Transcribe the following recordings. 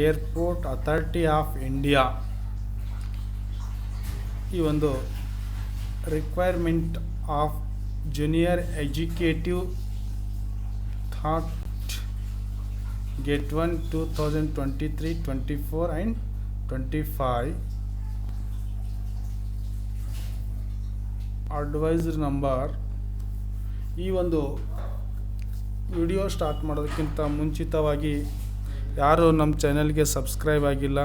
Airport authority of India ಈ ಒಂದು requirement of junior executive thought GATE one two thousand twenty three twenty four and twenty five adviser number ಈ ಒಂದು video start ಮಾಡೋದಕ್ಕಿಂತ ಮುಂಚಿತವಾಗಿ ಯಾರು ನಮ್ಮ ಚಾನೆಲ್ಗೆ ಸಬ್ಸ್ಕ್ರೈಬ್ ಆಗಿಲ್ಲ,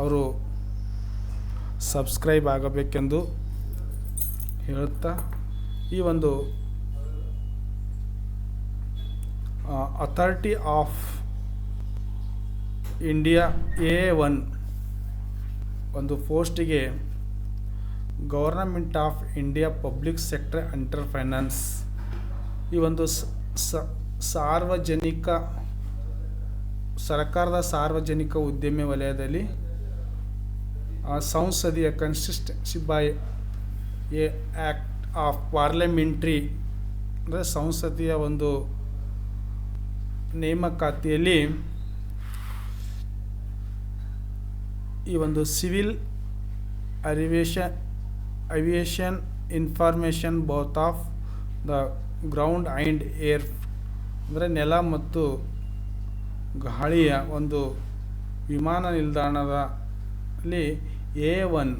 ಅವರು ಸಬ್ಸ್ಕ್ರೈಬ್ ಆಗಬೇಕೆಂದು ಹೇಳುತ್ತಾ ಈ ಒಂದು authority of India A one ಒಂದು ಪೋಸ್ಟಿಗೆ government of India public sector under finance ಈ ಒಂದು ಸಾರ್ವಜನಿಕ ಸರ್ಕಾರದ ಸಾರ್ವಜನಿಕ ಉದ್ಯಮಿ ವಲಯದಲ್ಲಿ ಸಂಸದೀಯ consistency by a act of parliamentary ಅಂದರೆ ಸಂಸದೀಯ ಒಂದು ನೇಮಕಾತಿಯಲ್ಲಿ ಈ ಒಂದು civil aviation aviation information both of the ground and air ಅಂದರೆ ನೆಲ ಮತ್ತು ಗಾಳಿಯ ಒಂದು ವಿಮಾನ ನಿಲ್ದಾಣದಲ್ಲಿ ಎ ಒನ್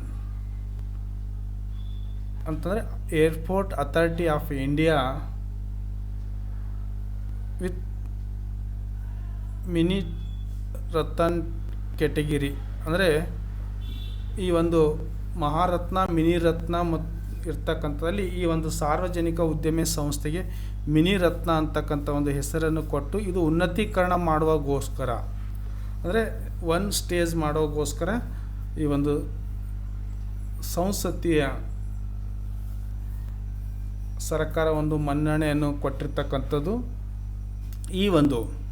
ಅಂತಂದರೆ airport authority of India with mini Ratan category ಅಂದರೆ ಈ ಒಂದು ಮಹಾರತ್ನ, ಮಿನಿ ರತ್ನ ಮತ್ತು ಇರ್ತಕ್ಕಂಥದ್ರಲ್ಲಿ ಈ ಒಂದು ಸಾರ್ವಜನಿಕ ಉದ್ಯಮ ಸಂಸ್ಥೆಗೆ ಮಿನಿ ರತ್ನ ಅಂತಕ್ಕಂಥ ಒಂದು ಹೆಸರನ್ನು ಕೊಟ್ಟು ಇದು ಉನ್ನತೀಕರಣ ಮಾಡುವಾಗೋಸ್ಕರ. ಅಂದರೆ ಒನ್ ಸ್ಟೇಜ್ ಮಾಡೋಗೋಸ್ಕರ ಈ ಒಂದು ಸಂಸತ್ತಿಯ ಸರ್ಕಾರ ಒಂದು ಮನ್ನಣೆಯನ್ನು ಕೊಟ್ಟಿರ್ತಕ್ಕಂಥದ್ದು. ಈ ಒಂದು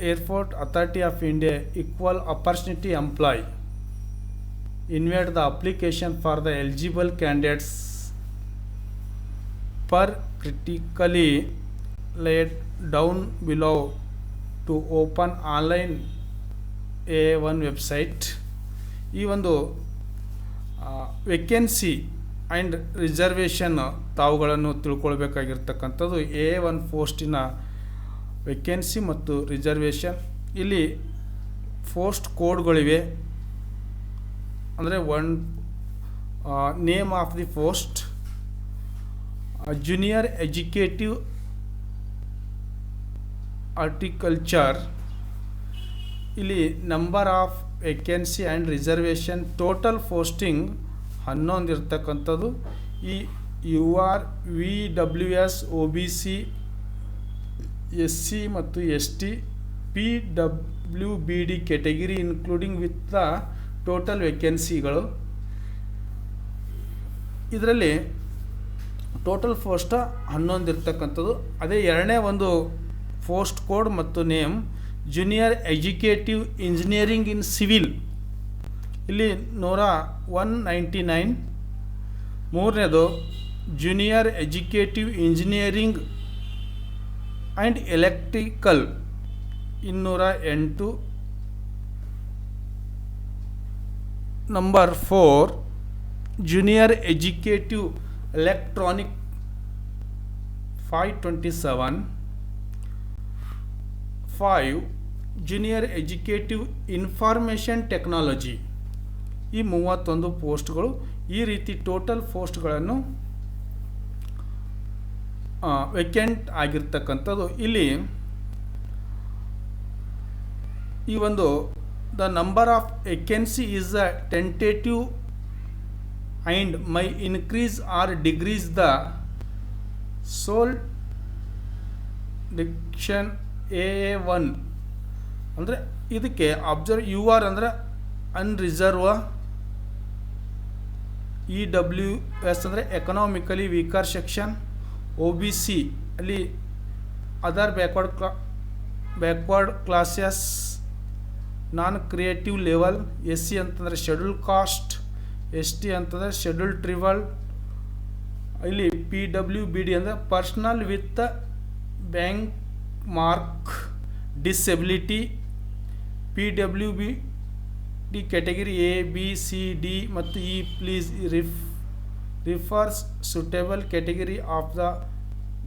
airport authority of India equal opportunity employ invite the application for the eligible candidates per critically laid down below to open online A1 website ಈ ಒಂದು ವೇಕೆನ್ಸಿ ಆ್ಯಂಡ್ ರಿಸರ್ವೇಷನ್ ತಾವುಗಳನ್ನು ತಿಳ್ಕೊಳ್ಬೇಕಾಗಿರ್ತಕ್ಕಂಥದ್ದು ಎ ಒನ್ ಪೋಸ್ಟಿನ ವೇಕೆನ್ಸಿ ಮತ್ತು ರಿಸರ್ವೇಷನ್ ಇಲ್ಲಿ post ಕೋಡ್ಗಳಿವೆ ಅಂದರೆ one name of the post junior executive architecture ಇಲ್ಲಿ number of vacancy and reservation total posting ಹನ್ನೊಂದು ಇರ್ತಕ್ಕಂಥದ್ದು. ಈ U R V W S O B C S C ಮತ್ತು S T P W B D category including with the total ವೇಕೆನ್ಸಿಗಳು ಇದರಲ್ಲಿ total post ಹನ್ನೊಂದು ಇರ್ತಕ್ಕಂಥದ್ದು. ಅದೇ ಎರಡನೇ ಒಂದು ಪೋಸ್ಟ್ ಕೋಡ್ ಮತ್ತು name junior executive engineering in civil ಇಲ್ಲಿ ನೂರ ಒನ್ ನೈಂಟಿ ನೈನ್ ಮೂರನೇದು junior executive engineering and electrical ಇನ್ನೂರ ಎಂಟು. Number four junior executive electronic five twenty seven five junior executive information technology ಈ ಮೂವತ್ತೊಂದು ಪೋಸ್ಟ್ಗಳು ಈ ರೀತಿ ಟೋಟಲ್ ಪೋಸ್ಟ್ಗಳನ್ನು ವೆಕೆಂಟ್ ಆಗಿರ್ತಕ್ಕಂಥದ್ದು. ಇಲ್ಲಿ ಈ ಒಂದು the number of vacancy is a tentative and may increase or decrease the sole discretion A one ಅಂದರೆ ಇದಕ್ಕೆ ಅಬ್ಸರ್ವ್ ಯು ಆರ್ ಅಂದರೆ ಅನ್ರಿಸರ್ವ್ ಇ ಡಬ್ಲ್ಯೂ ಎಸ್ ಅಂದರೆ economically weaker section O B C ಅಲ್ಲಿ other backward class backward classes non creative level S C ಅಂತಂದರೆ schedule caste S T ಅಂತಂದರೆ schedule tribal ಇಲ್ಲಿ P W B D ಅಂದರೆ personal with benchmark disability P W B D category A B C D ಮತ್ತು E please ref refers suitable category of the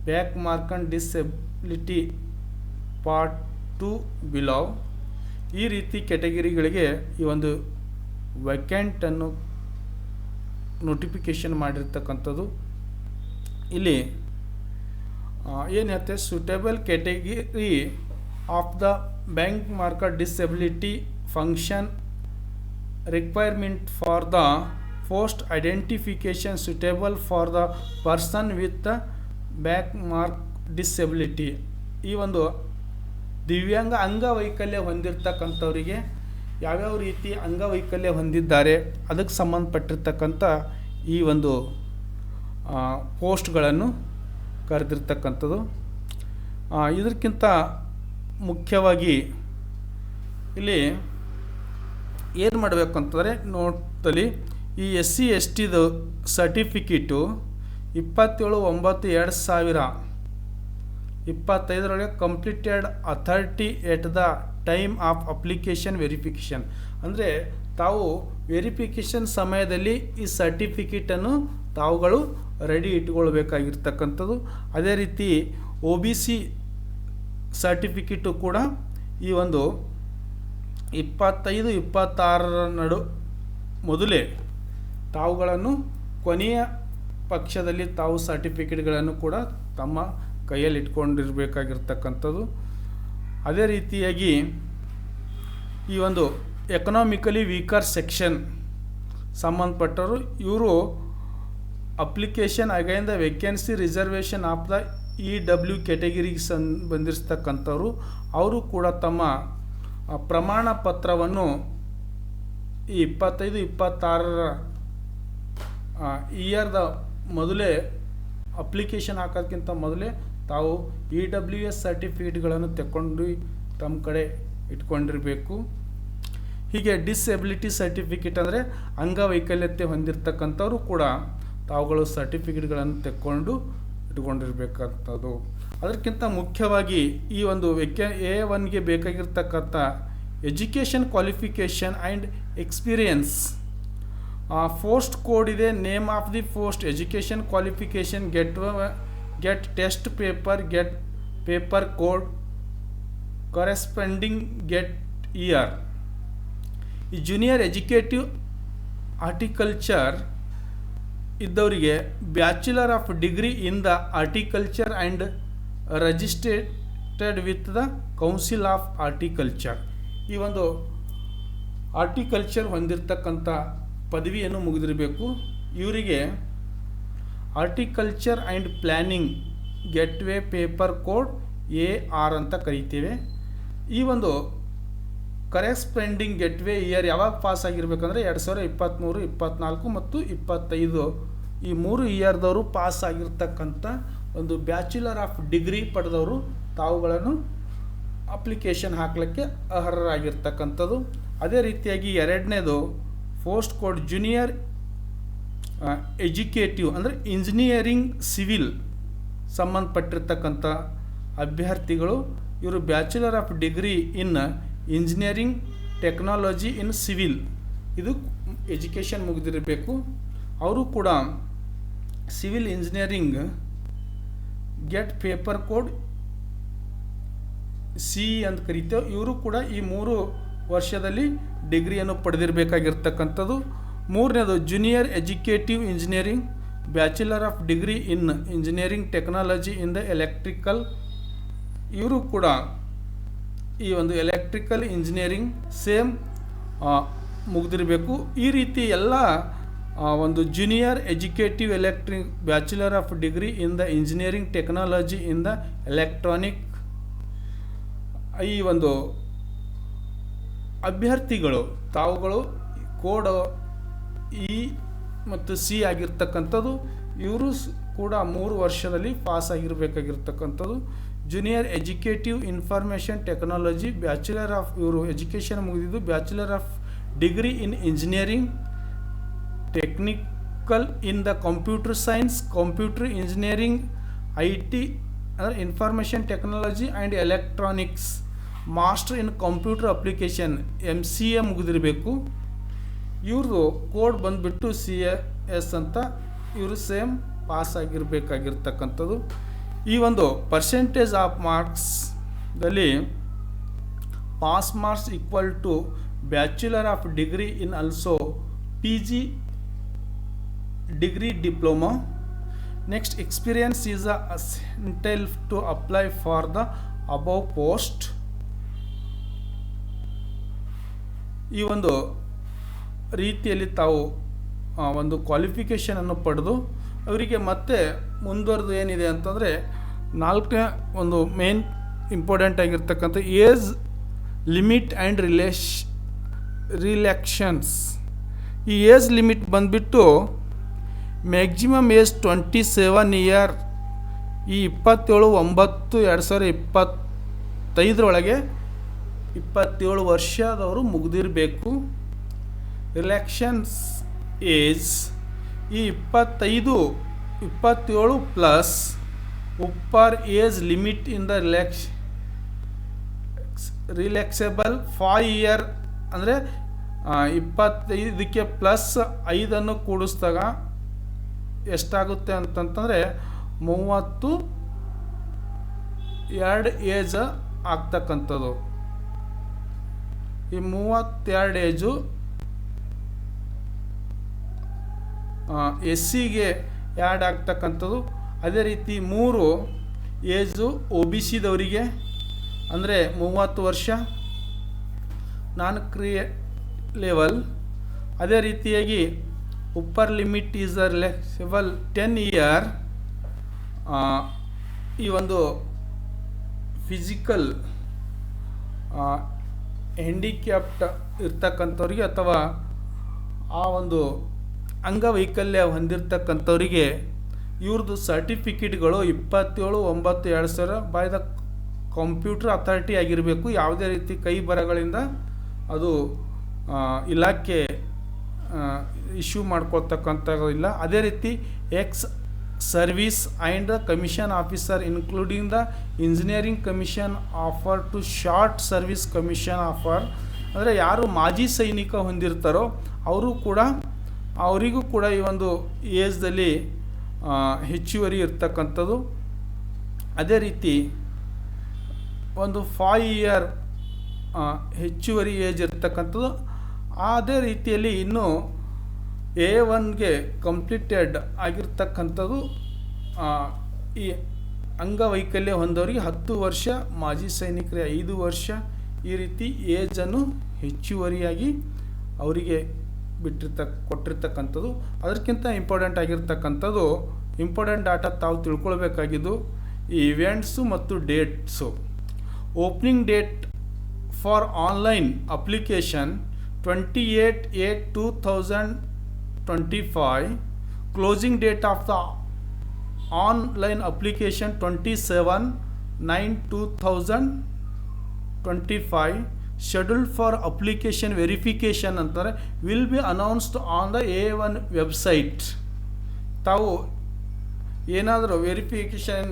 benchmark disability part two below ಈ ರೀತಿ ಕ್ಯಾಟಗರಿಗಳಿಗೆ ಈ ಒಂದು ವೆಕೆಂಟನ್ನು notification ಮಾಡಿರ್ತಕ್ಕಂಥದ್ದು. ಇಲ್ಲಿ ಏನು ಹೇಳ್ತೆ? Category of the benchmark disability function requirement for the post identification suitable for the person with the benchmark disability ಈ ಒಂದು ದಿವ್ಯಾಂಗ ಅಂಗವೈಕಲ್ಯ ಹೊಂದಿರತಕ್ಕಂಥವರಿಗೆ ಯಾವ್ಯಾವ ರೀತಿ ಅಂಗವೈಕಲ್ಯ ಹೊಂದಿದ್ದಾರೆ, ಅದಕ್ಕೆ ಸಂಬಂಧಪಟ್ಟಿರ್ತಕ್ಕಂಥ ಈ ಒಂದು ಪೋಸ್ಟ್ಗಳನ್ನು ಕರೆದಿರ್ತಕ್ಕಂಥದ್ದು. ಇದಕ್ಕಿಂತ ಮುಖ್ಯವಾಗಿ ಇಲ್ಲಿ ಏನು ಮಾಡಬೇಕು ಅಂತಂದರೆ, ನೋಟಲ್ಲಿ ಈ ಎಸ್ ಸಿ ಎಸ್ ಟಿದು ಸರ್ಟಿಫಿಕೇಟು ಇಪ್ಪತ್ತೇಳು, ಒಂಬತ್ತು, ಎರಡು ಸಾವಿರ, ಇಪ್ಪತ್ತೈದರೊಳಗೆ completed authority at the time of application verification ಅಂದರೆ ತಾವು ವೆರಿಫಿಕೇಷನ್ ಸಮಯದಲ್ಲಿ ಈ ಸರ್ಟಿಫಿಕೇಟನ್ನು ತಾವುಗಳು ರೆಡಿ ಇಟ್ಕೊಳ್ಬೇಕಾಗಿರ್ತಕ್ಕಂಥದ್ದು. ಅದೇ ರೀತಿ ಒ ಬಿ ಸಿ ಸರ್ಟಿಫಿಕೇಟು ಕೂಡ ಈ ಒಂದು ಇಪ್ಪತ್ತೈದು, ಇಪ್ಪತ್ತಾರರ ನಡು ಮೊದಲೇ ತಾವುಗಳನ್ನು ಕೊನೆಯ ಪಕ್ಷದಲ್ಲಿ ತಾವು ಸರ್ಟಿಫಿಕೇಟ್ಗಳನ್ನು ಕೂಡ ತಮ್ಮ ಕೈಯಲ್ಲಿ ಇಟ್ಕೊಂಡಿರಬೇಕಾಗಿರ್ತಕ್ಕಂಥದ್ದು ಅದೇ ರೀತಿಯಾಗಿ ಈ ಒಂದು ಎಕನಾಮಿಕಲಿ ವೀಕರ್ ಸೆಕ್ಷನ್ ಸಂಬಂಧಪಟ್ಟವರು, ಇವರು application again the vacancy reservation of the E W ಕ್ಯಾಟಗಿರಿಗೆ ಸಂಬಂಧಿಸ್ತಕ್ಕಂಥವ್ರು ಅವರು ಕೂಡ ತಮ್ಮ ಪ್ರಮಾಣ ಪತ್ರವನ್ನು ಈ ಇಪ್ಪತ್ತೈದು, ಇಪ್ಪತ್ತಾರರ ಇಯರ್ದ ಮೊದಲೇ ಅಪ್ಲಿಕೇಶನ್ ಹಾಕೋದಕ್ಕಿಂತ ಮೊದಲೇ ತಾವು ಇ ಡಬ್ಲ್ಯೂ ಎಸ್ ಸರ್ಟಿಫಿಕೇಟ್ಗಳನ್ನು ತಗೊಂಡು ತಮ್ಮ ಕಡೆ ಇಟ್ಕೊಂಡಿರಬೇಕು. ಹೀಗೆ ಡಿಸೆಬಿಲಿಟಿ ಸರ್ಟಿಫಿಕೇಟ್ ಅಂದರೆ ಅಂಗವೈಕಲ್ಯತೆ ಹೊಂದಿರತಕ್ಕಂಥವ್ರು ಕೂಡ ತಾವುಗಳು ಸರ್ಟಿಫಿಕೇಟ್ಗಳನ್ನು ತೆಕ್ಕೊಂಡು ಇಟ್ಕೊಂಡಿರ್ಬೇಕಂಥದ್ದು. ಅದಕ್ಕಿಂತ ಮುಖ್ಯವಾಗಿ ಈ ಒಂದು ವ್ಯಕ್ಯ ಎ ಒನ್ಗೆ ಬೇಕಾಗಿರ್ತಕ್ಕಂಥ education qualification and experience post code ಇದೆ name of the post education qualification GATE GATE test paper GATE paper code corresponding year ಈ ಜೂನಿಯರ್ ಎಜುಕೇಟಿವ್ ಆರ್ಟಿಕಲ್ಚರ್ ಇದ್ದವರಿಗೆ bachelor of degree in the architecture and registered with the council of architecture ಈ ಒಂದು architecture ಹೊಂದಿರತಕ್ಕಂಥ ಪದವಿಯನ್ನು ಮುಗಿದಿರಬೇಕು. ಇವರಿಗೆ architecture and planning gateway paper code A R ಅಂತ ಕರಿತೇವೆ. ಈ ಒಂದು ಕರೆಸ್ಪೆಂಡಿಂಗ್ ಗೆಟ್ವೇ ಇಯರ್ ಯಾವಾಗ ಪಾಸ್ ಆಗಿರ್ಬೇಕಂದ್ರೆ ಎರಡು ಸಾವಿರ ಇಪ್ಪತ್ತ್ಮೂರು ಇಪ್ಪತ್ತ್ನಾಲ್ಕು ಮತ್ತು ಇಪ್ಪತ್ತೈದು. ಈ ಮೂರು ಇಯರ್ದವರು ಪಾಸ್ ಆಗಿರ್ತಕ್ಕಂಥ ಒಂದು ಬ್ಯಾಚುಲರ್ ಆಫ್ ಡಿಗ್ರಿ ಪಡೆದವರು ತಾವುಗಳನ್ನು ಅಪ್ಲಿಕೇಶನ್ ಹಾಕಲಿಕ್ಕೆ ಅರ್ಹರಾಗಿರ್ತಕ್ಕಂಥದ್ದು. ಅದೇ ರೀತಿಯಾಗಿ ಎರಡನೇದು ಪೋಸ್ಟ್ ಕೋಡ್ ಜೂನಿಯರ್ ಎಜುಕೇಟಿವ್ ಅಂದರೆ ಇಂಜಿನಿಯರಿಂಗ್ ಸಿವಿಲ್ ಸಂಬಂಧಪಟ್ಟಿರ್ತಕ್ಕಂಥ ಅಭ್ಯರ್ಥಿಗಳು, ಇವರು bachelor of degree in engineering technology in civil ಇದು ಎಜುಕೇಷನ್ ಮುಗಿದಿರಬೇಕು. ಅವರು ಕೂಡ civil engineering GATE paper code C ಅಂತ ಕರಿತೇವೆ. ಇವರು ಕೂಡ ಈ ಮೂರು ವರ್ಷದಲ್ಲಿ ಡಿಗ್ರಿಯನ್ನು ಪಡೆದಿರಬೇಕಾಗಿರ್ತಕ್ಕಂಥದ್ದು. ಮೂರನೇದು junior executive engineering bachelor of degree in engineering technology in the electrical ಇವರು ಕೂಡ ಈ ಒಂದು ಎಲೆಕ್ಟ್ರಿಕಲ್ ಇಂಜಿನಿಯರಿಂಗ್ ಸೇಮ್ ಮುಗಿದಿರಬೇಕು. ಈ ರೀತಿ ಎಲ್ಲ ಒಂದು junior executive electric bachelor of degree in the engineering technology in the electronic ಈ ಒಂದು ಅಭ್ಯರ್ಥಿಗಳು, ತಾವುಗಳು, ಕೋಡ್ ಇ ಮತ್ತು ಸಿ ಆಗಿರ್ತಕ್ಕಂಥದ್ದು, ಇವರು ಕೂಡ ಮೂರು ವರ್ಷದಲ್ಲಿ pass ಆಗಿರಬೇಕಾಗಿರ್ತಕ್ಕಂಥದ್ದು. Junior executive information technology bachelor of ಇವರು ಎಜುಕೇಷನ್ ಮುಗಿದಿದ್ದು bachelor of degree in engineering technical in the computer science computer engineering I T ಅಂದರೆ information technology and electronics master in computer application M C A ಮುಗಿದಿರಬೇಕು. ಇವ್ರದ್ದು code ಬಂದುಬಿಟ್ಟು C S ಅಂತ ಇವರು same pass ಆಗಿರಬೇಕಾಗಿರ್ತಕ್ಕಂಥದ್ದು ಈ ಒಂದು percentage of ಮಾರ್ಕ್ಸ್ದಲ್ಲಿ pass marks equal to bachelor of degree in also P G degree diploma next experience is a to apply for the above post ಈ ಒಂದು ರೀತಿಯಲ್ಲಿ ತಾವು ಒಂದು ಕ್ವಾಲಿಫಿಕೇಷನನ್ನು ಪಡೆದು, ಅವರಿಗೆ ಮತ್ತೆ ಮುಂದುವರೆದು ಏನಿದೆ ಅಂತಂದರೆ, ನಾಲ್ಕನೇ ಒಂದು ಮೇನ್ ಇಂಪಾರ್ಟೆಂಟ್ ಆಗಿರ್ತಕ್ಕಂಥ age limit and relax relaxations ಈ ಏಜ್ ಲಿಮಿಟ್ ಬಂದುಬಿಟ್ಟು maximum age twenty seven year ಈ ಇಪ್ಪತ್ತೇಳು, ಒಂಬತ್ತು, ಎರಡು ಸಾವಿರದ ಇಪ್ಪತ್ತೈದರೊಳಗೆ ಇಪ್ಪತ್ತೇಳು ವರ್ಷದವರು ಮುಗಿದಿರಬೇಕು. ರಿಲ್ಯಾಕ್ಷನ್ಸ್ ಏಜ್ ಈ ಇಪ್ಪತ್ತೈದು, ಇಪ್ಪತ್ತೇಳು plus upper age limit in the relax relaxable five year ಅಂದರೆ ಇಪ್ಪತ್ತೈದಕ್ಕೆ ಪ್ಲಸ್ ಐದನ್ನು ಕೂಡಿಸಿದಾಗ ಎಷ್ಟಾಗುತ್ತೆ ಅಂತಂತಂದರೆ ಮೂವತ್ತು ಎರಡು ಏಜ್ ಆಗ್ತಕ್ಕಂಥದ್ದು. ಈ ಮೂವತ್ತೆರಡು ಏಜು ಎಸ್ ಸಿಗೆ ಆ್ಯಡ್ ಆಗ್ತಕ್ಕಂಥದ್ದು. ಅದೇ ರೀತಿ ಮೂರು ಏಜು ಒ ಬಿ ಸಿದವರಿಗೆ ಅಂದರೆ ಮೂವತ್ತು ವರ್ಷ ಕ್ರಿಯೆ ಲೆವೆಲ್ ಅದೇ ರೀತಿಯಾಗಿ upper limit is a relaxable ten year ಈ ಒಂದು ಫಿಸಿಕಲ್ ಹ್ಯಾಂಡಿಕ್ಯಾಪ್ಟ್ ಇರ್ತಕ್ಕಂಥವ್ರಿಗೆ ಅಥವಾ ಆ ಒಂದು ಅಂಗವೈಕಲ್ಯ ಹೊಂದಿರತಕ್ಕಂಥವರಿಗೆ ಇವ್ರದ್ದು ಸರ್ಟಿಫಿಕೇಟ್ಗಳು ಇಪ್ಪತ್ತೇಳು, ಒಂಬತ್ತು, ಎರಡು ಸಾವಿರ ಬೈ ದ ಕಂಪ್ಯೂಟರ್ ಅಥಾರಿಟಿ ಆಗಿರಬೇಕು. ಯಾವುದೇ ರೀತಿ ಕೈ ಬರಗಳಿಂದ ಅದು ಇಲಾಖೆ ಇಶ್ಯೂ ಇಲ್ಲ. ಅದೇ ರೀತಿ ex service and commission officer including the engineering commission officer to short service commission officer ಅಂದರೆ ಯಾರು ಮಾಜಿ ಸೈನಿಕ ಹೊಂದಿರ್ತಾರೋ, ಅವರು ಕೂಡ ಅವರಿಗೂ ಕೂಡ ಈ ಒಂದು ಏಜ್ದಲ್ಲಿ ಹೆಚ್ಚುವರಿ ಇರ್ತಕ್ಕಂಥದ್ದು. ಅದೇ ರೀತಿ ಒಂದು ಫೈ ಇಯರ್ ಹೆಚ್ಚುವರಿ ಏಜ್ ಇರ್ತಕ್ಕಂಥದ್ದು. ಅದೇ ರೀತಿಯಲ್ಲಿ ಇನ್ನೂ ಎ ಒನ್ಗೆ ಕಂಪ್ಲೀಟೆಡ್ ಆಗಿರ್ತಕ್ಕಂಥದ್ದು ಈ ಅಂಗವೈಕಲ್ಯ ಹೊಂದವರಿಗೆ ಹತ್ತು ವರ್ಷ, ಮಾಜಿ ಸೈನಿಕರಿಗೆ ಐದು ವರ್ಷ ಈ ರೀತಿ ಏಜನ್ನು ಹೆಚ್ಚುವರಿಯಾಗಿ ಅವರಿಗೆ ಬಿಟ್ಟಿರ್ತ, ಕೊಟ್ಟಿರ್ತಕ್ಕಂಥದ್ದು. ಅದಕ್ಕಿಂತ ಇಂಪಾರ್ಟೆಂಟ್ ಆಗಿರ್ತಕ್ಕಂಥದ್ದು ಇಂಪಾರ್ಟೆಂಟ್ ಡಾಟಾ ತಾವು ತಿಳ್ಕೊಳ್ಬೇಕಾಗಿದ್ದು ಈ ಇವೆಂಟ್ಸು ಮತ್ತು dates opening date for online application twenty eight eight two thousand twenty five closing date of the online application twenty seven nine two thousand twenty five scheduled for application verification ಅಂತಾರೆ will be announced on the A one website ತಾವು ಏನಾದರೂ verification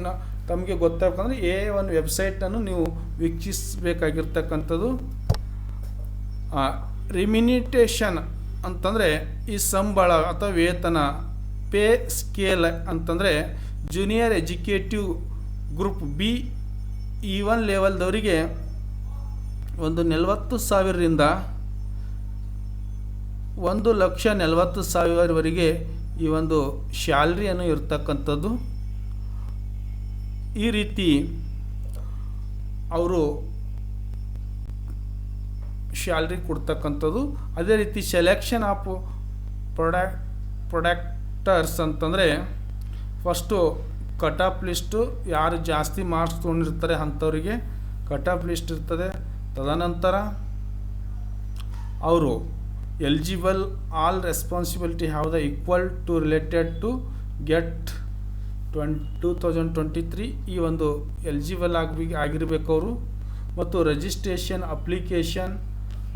ತಮಗೆ ಗೊತ್ತಾಗಬೇಕಂದ್ರೆ A one ವೆಬ್ಸೈಟನ್ನು ನೀವು ವೀಕ್ಷಿಸಬೇಕಾಗಿರ್ತಕ್ಕಂಥದ್ದು. ರಿಮಿನಿಟೇಷನ್ ಅಂತಂದರೆ ಈ ಸಂಬಳ ಅಥವಾ ವೇತನ, ಪೇ ಸ್ಕೇಲ್ ಅಂತಂದರೆ ಜೂನಿಯರ್ ಎಜುಕೇಟಿವ್ ಗ್ರೂಪ್ ಬಿ ಈ ಒನ್ ಲೆವೆಲ್ದವರಿಗೆ ಒಂದು ನಲವತ್ತು ಸಾವಿರದಿಂದ ಒಂದು ಲಕ್ಷ ನಲವತ್ತು ಸಾವಿರವರೆಗೆ ಈ ಒಂದು ಶ್ಯಾಲ್ರಿಯನ್ನು ಇರ್ತಕ್ಕಂಥದ್ದು. ಈ ರೀತಿ ಅವರು ಶ್ಯಾಲ್ರಿ ಕೊಡ್ತಕ್ಕಂಥದ್ದು. ಅದೇ ರೀತಿ ಸೆಲೆಕ್ಷನ್ ಆಫ್ ಪ್ರೊಡಕ್ಟ್ ಪ್ರೊಡಕ್ಟರ್ಸ್ ಅಂತಂದರೆ ಫಸ್ಟು ಕಟ್ ಆಫ್ ಲಿಸ್ಟು ಯಾರು ಜಾಸ್ತಿ ಮಾರ್ಕ್ಸ್ ತೊಗೊಂಡಿರ್ತಾರೆ ಅಂಥವರಿಗೆ ಕಟ್ ಆಫ್ ಲಿಸ್ಟ್ ಇರ್ತದೆ. ತದನಂತರ ಅವರು eligible all responsibility have the equal to related to GATE twenty two thousand twenty three ಈ ಒಂದು ಎಲಿಜಿಬಲ್ ಆಗಿ ಆಗಿರಬೇಕು ಅವರು. ಮತ್ತು ರಿಜಿಸ್ಟ್ರೇಷನ್ ಅಪ್ಲಿಕೇಶನ್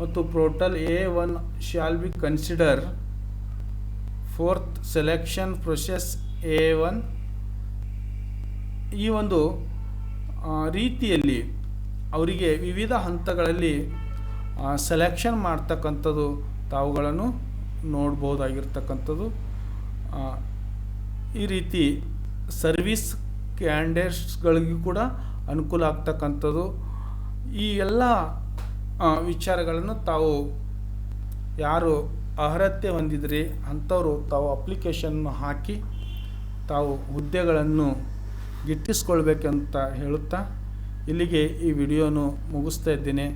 ಮತ್ತು portal A one shall be consider forth selection process A one ಈ ಒಂದು ರೀತಿಯಲ್ಲಿ ಅವರಿಗೆ ವಿವಿಧ ಹಂತಗಳಲ್ಲಿ ಸೆಲೆಕ್ಷನ್ ಮಾಡ್ತಕ್ಕಂಥದ್ದು ತಾವುಗಳನ್ನು ನೋಡ್ಬೋದಾಗಿರ್ತಕ್ಕಂಥದ್ದು. ಈ ರೀತಿ ಸರ್ವಿಸ್ ಕ್ಯಾಂಡೇಟ್ಸ್ಗಳಿಗೂ ಕೂಡ ಅನುಕೂಲ ಆಗ್ತಕ್ಕಂಥದ್ದು. ಈ ಎಲ್ಲ ವಿಚಾರಗಳನ್ನು ತಾವು ಯಾರು ಅರ್ಹತೆ ಹೊಂದಿದ್ರಿ ಅಂಥವರು ತಾವು ಅಪ್ಲಿಕೇಶನ್ನು ಹಾಕಿ ತಾವು ಹುದ್ದೆಗಳನ್ನು ಗಿಟ್ಟಿಸ್ಕೊಳ್ಬೇಕಂತ ಹೇಳುತ್ತಾ ಇಲ್ಲಿಗೆ ಈ ವಿಡಿಯೋನು ಮುಗಿಸ್ತಾ ಇದ್ದೇನೆ.